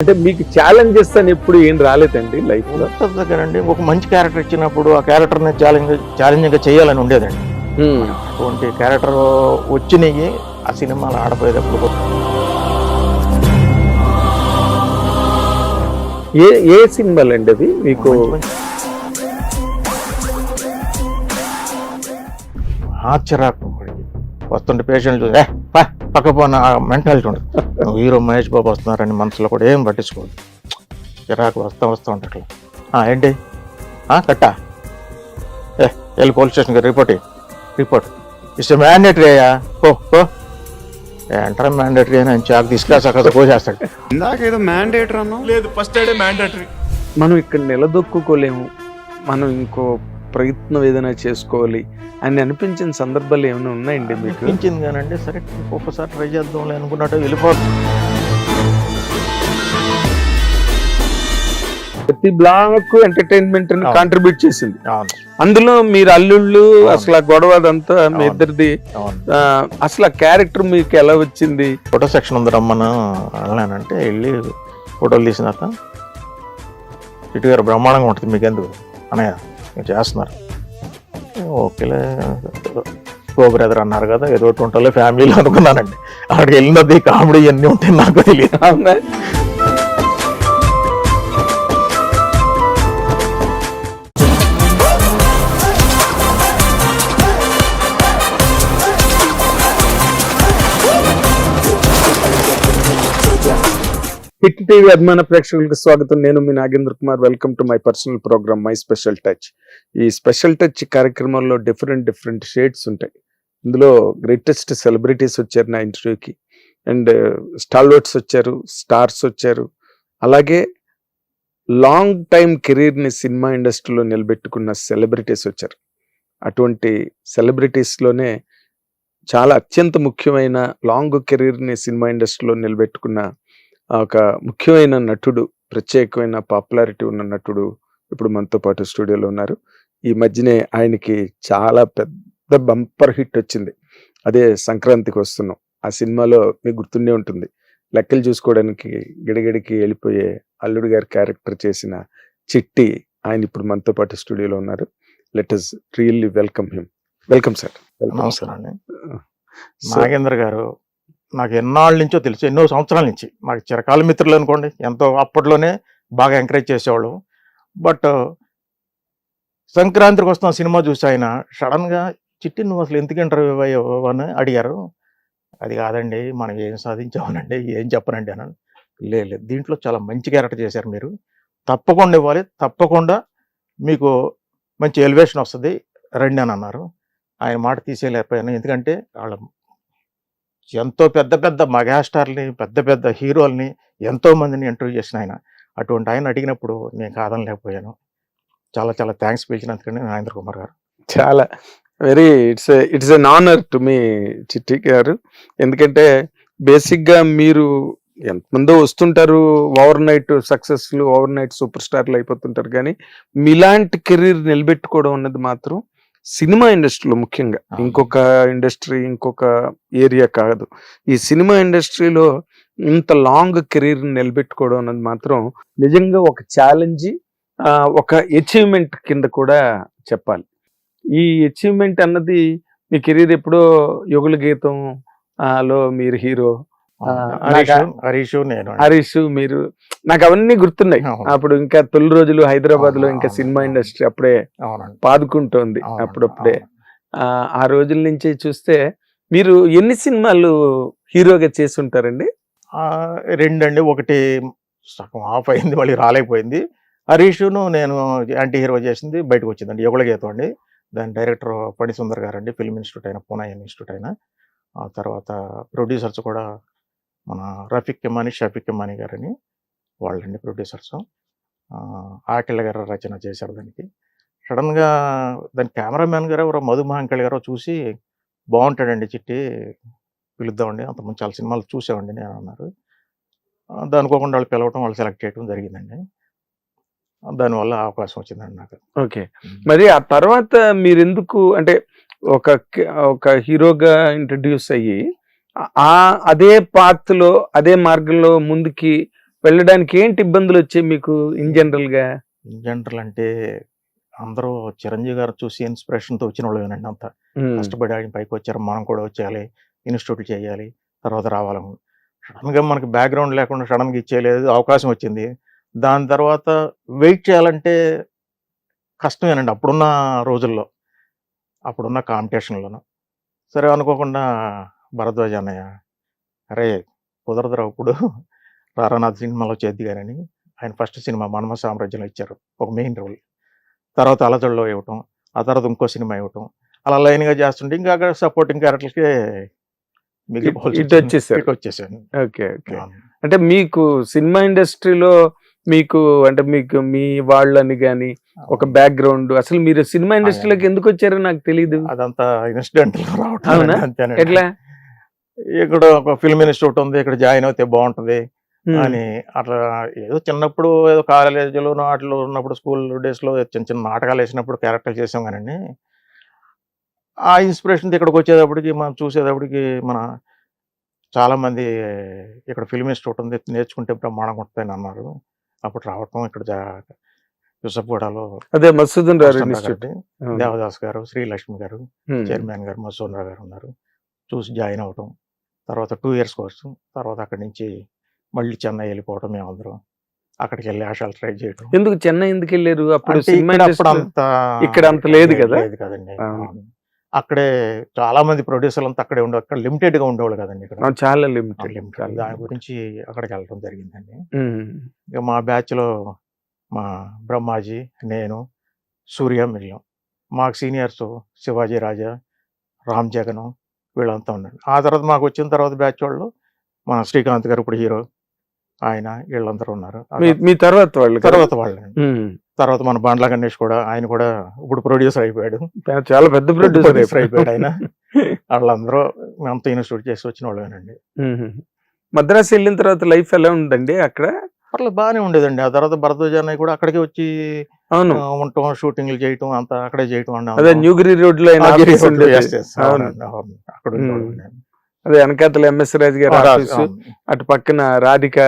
అంటే మీకు ఛాలెంజెస్ అని ఎప్పుడు ఏం రాలేదండి లైఫ్లో? దగ్గరండి ఒక మంచి క్యారెక్టర్ ఇచ్చినప్పుడు ఆ క్యారెక్టర్ని ఛాలెంజ్ ఛాలెంజింగ్గా చేయాలని ఉండేదండి. అటువంటి క్యారెక్టర్ వచ్చినాయి ఆ సినిమాలో ఆడపోయేటప్పుడు ఏ ఏ సినిమాలు అండి అవి? మీకు మంచి మంచి- ఆశ్చర్యాత్మకం వాడికి. వస్తుంటే పేషెంట్ చూసి "ఏ, పా, పక్క పోన మెంటాలిటీ ఉండదు. నువ్వు హీరో మహేష్ బాబు వస్తున్నారని మనసులో కూడా ఏం పట్టించుకోదు చిరాకు వస్తా వస్తూ ఉంటా అట్లా. "ఆ, ఏంటి? ఆ, కట్టా? ఏ వెళ్ళి పోలీస్ స్టేషన్కి రిపోర్ట్. రిపోర్ట్. ఇట్స్ మ్యాండేటరీ అయ్యా. పో పో. ఏంటరా మ్యాండేటరీ అని? చాకు తీసుకెళ్ళి అక్కడ పోసేస్తాడు ఇందాక ఏదో మ్యాండేటర్ అన్నావు. లేదు ఫస్ట్ మ్యాండేటరీ మనం ఇక్కడ నిలదొక్కుకోలేము. మనం ఇంకో ప్రయత్నం ఏదైనా చేసుకోవాలి అని అనిపించిన సందర్భాలు ఏమైనా ఉన్నాయండి మీకు? అనిపించింది కానండి సరే ఒక్కసారి ట్రై చేద్దాంలే అనుకున్నట్టు వెళ్ళిపోతుంది ప్రతి బ్లాక్ ఎంటర్టైన్మెంట్. కాంట్రిబ్యూట్ చేసింది. అందులో మీరు అల్లుళ్ళు. అసలు ఆ గొడవ అదంతా మీ. ఇద్దరిది అసలు ఆ క్యారెక్టర్ మీకు ఎలా వచ్చింది? ఫోటో సెక్షన్ ఉంది రమ్మను వెళ్ళానంటే వెళ్ళి ఫోటోలు తీసిన తర్వాత ఇటు గారు బ్రహ్మాండంగా ఉంటుంది మీకు ఎందుకు అనయ్య చేస్తున్నారు. ఓకేలే గో బ్రదర్ అన్నారు కదా ఏదో ఒకటి ఉంటుందో ఫ్యామిలీలో అనుకున్నానండి. అక్కడికి వెళ్ళినది కామెడీ ఇవన్నీ ఉంటాయి నాకు తెలియదు. హిట్ టీవీ అభిమాన ప్రేక్షకులకు స్వాగతం. నేను మీ Nagendra Kumar. Welcome to my personal programme my special touch ఈ స్పెషల్ టచ్ కార్యక్రమంలో డిఫరెంట్ డిఫరెంట్ షేడ్స్ ఉంటాయి. ఇందులో గ్రేటెస్ట్ సెలబ్రిటీస్ వచ్చారు నా ఇంటర్వ్యూకి అండ్ స్టాల్వర్ట్స్ వచ్చారు స్టార్స్ వచ్చారు. అలాగే లాంగ్ టైం కెరీర్ని సినిమా ఇండస్ట్రీలో నిలబెట్టుకున్న సెలబ్రిటీస్ వచ్చారు. అటువంటి సెలబ్రిటీస్లోనే చాలా అత్యంత ముఖ్యమైన లాంగ్ కెరీర్ని సినిమా ఇండస్ట్రీలో నిలబెట్టుకున్న ఒక ముఖ్యమైన నటుడు ప్రత్యేకమైన పాపులారిటీ ఉన్న నటుడు ఇప్పుడు మనతో పాటు స్టూడియోలో ఉన్నారు. ఈ మధ్యనే ఆయనకి చాలా పెద్ద బంపర్ హిట్ వచ్చింది. అదే సంక్రాంతికి వస్తున్నాం. ఆ సినిమాలో మీకు గుర్తుండే ఉంటుంది. లెక్కలు చూసుకోవడానికి గిడగిడికి వెళ్ళిపోయే అల్లుడు గారి క్యారెక్టర్ చేసిన చిట్టి ఆయన ఇప్పుడు మనతో పాటు స్టూడియోలో ఉన్నారు. Let us really welcome him welcome sir నమస్కారం అండి. నాగేంద్ర గారు నాకు ఎన్నాళ్ళ నుంచో తెలుసు ఎన్నో సంవత్సరాల నుంచి. మాకు చిరకాల మిత్రులు అనుకోండి ఎంతో అప్పట్లోనే బాగా ఎంకరేజ్ చేసేవాళ్ళు. బట్ సంక్రాంతికి వస్తున్న సినిమా చూసి ఆయన సడన్గా చిట్టి నువ్వు అసలు ఎందుకు ఇంటర్వ్యూ అయ్యావు? అని అడిగారు. అది కాదండి మనం ఏం సాధించామనండి ఏం చెప్పనండి అని లేదు లేదు దీంట్లో చాలా మంచి క్యారెక్టర్ చేశారు మీరు. తప్పకుండా ఇవ్వాలి తప్పకుండా మీకు మంచి ఎలివేషన్ వస్తుంది రండి అని అన్నారు. ఆయన మాట తీసేయలేకపోయాను. ఎందుకంటే వాళ్ళ ఎంతో పెద్ద పెద్ద మెగాస్టార్ని పెద్ద పెద్ద హీరోల్ని ఎంతో మందిని ఇంటర్వ్యూ చేసిన ఆయన. అటువంటి ఆయన అడిగినప్పుడు నేను కాదనలేకపోయాను. చాలా చాలా థ్యాంక్స్ పిలిచినందుకని నాగేంద్ర కుమార్ గారు. చాలా. Very it's it's an honour to me Chitti garu. ఎందుకంటే బేసిక్గా మీరు ఎంతమందో వస్తుంటారు overnight successful overnight super స్టార్లు అయిపోతుంటారు. కానీ మీలాంటి కెరీర్ నిలబెట్టుకోవడం అన్నది మాత్రం సినిమా ఇండస్ట్రీలో ముఖ్యంగా. ఇంకొక ఇండస్ట్రీ ఇంకొక ఏరియా కాదు ఈ సినిమా ఇండస్ట్రీలో ఇంత లాంగ్ కెరీర్ నిలబెట్టుకోవడం అన్నది మాత్రం నిజంగా ఒక ఛాలెంజ్ ఒక అచీవ్మెంట్ కింద కూడా చెప్పాలి ఈ అచీవ్మెంట్ అన్నది మీ కెరీర్ ఎప్పుడో యుగల గీతం లో మీరు హీరో హరీష్ నేను హరీష్ మీరు నాకు అవన్నీ గుర్తున్నాయి. అప్పుడు ఇంకా తొలి రోజులు హైదరాబాద్లో ఇంకా సినిమా. ఇండస్ట్రీ అప్పుడే అవునండి. పాదుకుంటోంది అప్పుడప్పుడే. ఆ, రోజుల నుంచి చూస్తే మీరు ఎన్ని సినిమాలు హీరోగా చేసి ఉంటారండి రెండండి. ఒకటి సగం ఆఫ్ అయింది మళ్ళీ రాలేకపోయింది. హరీష్ను నేను యాంటీ హీరో చేసింది బయటకు వచ్చిందండి. యుగల గీతం అండి. దాని డైరెక్టర్ పడి సుందర్ గారు అండి ఫిల్మ్ ఇన్స్టిట్యూట్ అయిన పూనా ఇన్స్టిట్యూట్ అయిన. ఆ తర్వాత ప్రొడ్యూసర్స్ కూడా మన రఫీక్ కెమాని షఫీక్ కెమాని గారని వాళ్ళండి ప్రొడ్యూసర్స్. ఆకిళ్ళ గారు రచన చేశారు దానికి. సడన్గా దాని కెమెరామ్యాన్ గారు ఎవరో మధు మహంకళి గారు చూసి బాగుంటాడండి చిట్టి పిలుద్దామండి అంతకుముందు చాలా సినిమాలు చూసామండి నేను అన్నారు. ఆ, దానికి అనుకోకుండా వాళ్ళు పిలవటం వాళ్ళు సెలెక్ట్ చేయడం జరిగిందండి. దానివల్ల అవకాశం వచ్చిందండి నాకు. ఓకే. మరి ఆ తర్వాత మీరు ఎందుకు అంటే ఒక ఒక హీరోగా ఇంట్రడ్యూస్ అయ్యి ఆ- అదే పాత్లో అదే మార్గంలో ముందుకి వెళ్ళడానికి ఏంటి ఇబ్బందులు వచ్చాయి మీకు ఇన్ జనరల్గా? ఇన్ జనరల్ అంటే అందరూ చిరంజీవి గారు చూసి ఇన్స్పిరేషన్తో వచ్చిన వాళ్ళేనండి అంతా. ఉమ్, కష్టపడి ఆయన పైకి వచ్చారు మనం కూడా వచ్చేయాలి ఇన్స్టిట్యూట్లు చేయాలి తర్వాత రావాలని. సడన్గా మనకి బ్యాక్గ్రౌండ్ లేకుండా సడన్గా ఇచ్చేయలేదు అవకాశం వచ్చింది. దాని తర్వాత వెయిట్ చేయాలంటే కష్టమేనండి అప్పుడున్న రోజుల్లో అప్పుడున్న కాంపిటీషన్లోను సరే అనుకోకుండా భరద్వాజ అన్నయ్య అరే కుదరదురా ఇప్పుడు. రారానాథ్ సినిమాలో చేద్ది గారని ఆయన ఫస్ట్ సినిమా మనమ సామ్రాజ్యంలో ఇచ్చారు. ఒక మెయిన్ రోల్. తర్వాత అలజడిలో ఇవ్వటం ఆ తర్వాత ఇంకో సినిమా ఇవ్వటం. అలా లైన్గా చేస్తుంటే ఇంకా అక్కడ సపోర్టింగ్ ఇటు వచ్చింది. వచ్చేసారు. ఇటు వచ్చేసాను. Okay okay. అంటే మీకు సినిమా ఇండస్ట్రీలో మీకు అంటే మీకు మీ వాళ్ళని గాని ఒక బ్యాక్గ్రౌండ్ అసలు మీరు సినిమా ఇండస్ట్రీలోకి ఎందుకు వచ్చారో నాకు తెలియదు అదంతా ఇన్సిడెంట్ రావటం అవునా? ఎట్లా? ఇక్కడ ఒక ఫిల్మ్ ఇన్స్టిట్యూట్ ఉంది ఇక్కడ జాయిన్ అవుతే బాగుంటది అని అట్లా ఏదో చిన్నప్పుడు ఏదో కాలేజీలో వాటిలో ఉన్నప్పుడు స్కూల్ డేస్లో చిన్న చిన్న నాటకాలు వేసినప్పుడు క్యారెక్టర్ చేసాం కానండి. ఆ ఇన్స్పిరేషన్ ఇక్కడికి వచ్చేటప్పటికి మనం చూసేటప్పటికి మన చాలా మంది ఇక్కడ ఫిల్మ్ ఇన్స్టిట్యూట్ ఉంది నేర్చుకుంటే బ్రహ్మాండంగా ఉంటుందని అన్నారు. అప్పుడు రావటం ఇక్కడ యూసఫ్గూడలో అదే మసూదన్ ఇన్స్టిట్యూట్. దేవదాస్ గారు శ్రీలక్ష్మి గారు చైర్మన్ గారు మసూన్ రావు గారు ఉన్నారు. చూసి జాయిన్ అవటం. తర్వాత టూ ఇయర్స్ కోర్సు తర్వాత అక్కడి నుంచి మళ్ళీ చెన్నై వెళ్ళిపోవటం మేమందరం అక్కడికి వెళ్ళి ఆశాలు ట్రై చేయటం. ఎందుకు చెన్నై ఎందుకు వెళ్ళారు? అప్పుడు ఇక్కడ అంత ఇక్కడ అంత లేదు కదా? లేదు కదండి. అక్కడే చాలా మంది ప్రొడ్యూసర్లు అంతా అక్కడే ఉండే అక్కడ లిమిటెడ్గా ఉండేవాళ్ళు కదండి ఇక్కడ. చాలా లిమిటెడ్ limited. దాని గురించి అక్కడికి వెళ్ళడం జరిగిందండి. ఇక మా batch లో మా బ్రహ్మాజీ నేను సూర్య మిల్లం మాకు సీనియర్స్ శివాజీ రాజా రామ్ జగన్ వీళ్ళంతా ఉన్నారు. ఆ తర్వాత మాకు వచ్చిన తర్వాత బ్యాచ్ వాళ్ళు మన శ్రీకాంత్ గారు ఇప్పుడు హీరో ఆయన వీళ్ళందరూ ఉన్నారు. మీ తర్వాత వాళ్ళు? తర్వాత వాళ్ళు తర్వాత మన బండ్ల గణేష్ కూడా ఆయన కూడా ఇప్పుడు ప్రొడ్యూసర్ అయిపోయాడు. చాలా పెద్ద ప్రొడ్యూసర్ అయిపోయాడు. ఆయన. వాళ్ళందరూ అంత ఇన్స్టిట్యూట్ చేసి వచ్చిన వాళ్ళేనండి. మద్రాసు వెళ్ళిన తర్వాత లైఫ్ ఎలా ఉందండి అక్కడ? పర్లేదు బాగానే ఉండేదండి. ఆ తర్వాత భరద్వాజ అన్నయ్య కూడా అక్కడికి వచ్చి అవును. ఉండటం షూటింగ్లు చేయటం అంతా అక్కడే చేయటం అండి అదే న్యూగిరి రోడ్లో. అక్కడ. అదే వెనకాతల ఎంఎస్ రాజు గారి అటు పక్కన రాధిక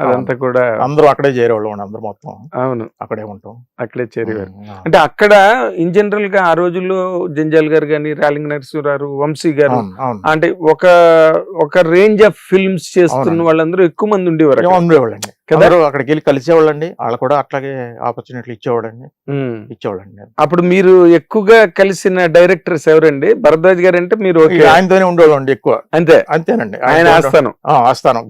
అదంతా కూడా అందరూ అక్కడే చేరేవాళ్ళం అందరూ మొత్తం. అవును. అక్కడే ఉంటాం. అక్కడే చేరేవారు. అంటే అక్కడ ఇన్ జనరల్గా ఆ రోజుల్లో జంజాల్ గారు గాని రాలింగ్ నరసింహారావు వంశీ గారు. అంటే ఒక ఒక రేంజ్ ఆఫ్ ఫిల్మ్స్ చేస్తున్న. వాళ్ళందరూ ఎక్కువ మంది ఉండేవారు. ఉండేవాళ్ళండి? అందరూ అక్కడికి వెళ్ళి కలిసేవాళ్ళండి. వాళ్ళు కూడా అట్లాగే ఆపర్చునిటీలు ఇచ్చేవాడండి ఉమ్. ఇచ్చేవాళ్ళండి. అప్పుడు మీరు ఎక్కువగా కలిసిన డైరెక్టర్స్ ఎవరండి? భరద్వాజ్ గారు అంటే మీరు ఆయనతోనే ఉండేవాళ్ళండి ఎక్కువ. అంతే. అంతేనండి. ఆయన ఆస్థానం. ఆస్థానం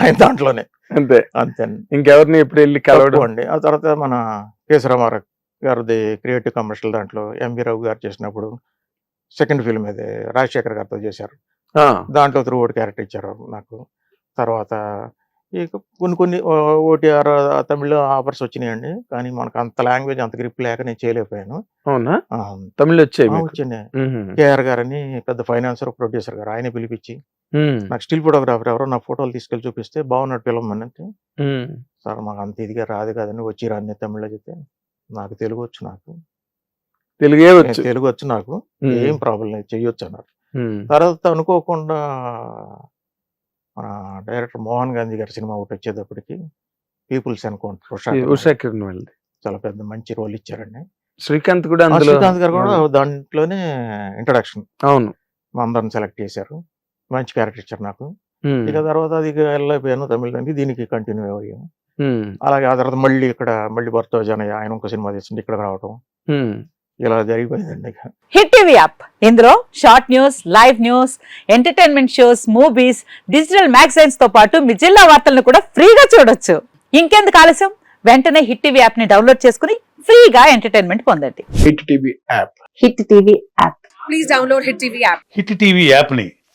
ఆయన దాంట్లోనే. అంతే. అంతేనండి ఇంకెవరిని ఇప్పుడు వెళ్ళి కలవడం? అండి. ఆ తర్వాత మన కేశరామారావు గారిది క్రియేటివ్ కమర్షియల్ దాంట్లో ఎంబీ రావు గారు చేసినప్పుడు సెకండ్ ఫిల్మ్ ఇది రాజశేఖర్ గారితో చేశారు. దాంట్లో త్రూ ఓట్ క్యారెక్టర్ ఇచ్చారు నాకు. తర్వాత ఇక కొన్ని కొన్ని ఓటీఆర్ తమిళ ఆఫర్స్ వచ్చినాయండి. కానీ మనకు అంత లాంగ్వేజ్ అంత గ్రిప్ లేక నేను చేయలేకపోయాను. అవునా? తమిళ్ వచ్చాయి ఉహు, కేఆర్ గారని పెద్ద ఫైనాన్సర్ ప్రొడ్యూసర్ గారు ఆయన పిలిపించి నాకు స్టిల్ ఫోటోగ్రాఫర్ ఎవరో నా ఫోటోలు తీసుకెళ్ళి చూపిస్తే బాగున్నట్టు ఫిల్మ్ అంటే. సార్ మాకు అంత ఇదిగా రాదు కదండి వచ్చి రాని తమిళ్ళో చెప్తే నాకు తెలుగు వచ్చు నాకు. తెలుగే వచ్చు. తెలుగు వచ్చు నాకు. ఏం ప్రాబ్లం లేదు చెయ్యొచ్చు అన్నారు. తర్వాత అనుకోకుండా మన డైరెక్టర్ మోహన్ గాంధీ గారి సినిమా ఒకటి వచ్చేటప్పటికి పీపుల్స్ అనుకోండి ఉషా కిరణ్ వాళ్ళది. చాలా పెద్ద మంచి రోల్ ఇచ్చారండి. శ్రీకాంత్ కూడా శ్రీకాంత్ గారు కూడా దాంట్లోనే ఇంట్రడక్షన్ అవును. మా అందరిని సెలెక్ట్ చేశారు. మంచి క్యారెక్టర్ ఇచ్చారు నాకు. ఇక తర్వాత అది వెళ్ళిపోయాను తమిళ దీనికి కంటిన్యూ అయ్యాను. అలాగే ఆ తర్వాత మళ్ళీ ఇక్కడ మళ్ళీ భర్త జనయ్య ఆయన ఇంకో సినిమా తీస్తుంటే ఇక్కడ రావటం. ఇలా జరిగిపోయిందండి హిట్ టీవీ యాప్. ఇందులో short news live news entertainment shows movies digital మ్యాగజైన్స్తో పాటు మీ జిల్లా వార్తలను కూడా ఫ్రీగా చూడొచ్చు. ఇంకెందుకు ఆలస్యం? వెంటనే హిట్ టీవీ యాప్ని డౌన్లోడ్ చేసుకుని ఫ్రీగా ఎంటర్టైన్మెంట్ పొందండి. Hit TV app. Hit TV app. Please download Hit TV app. Hit TV యాప్ని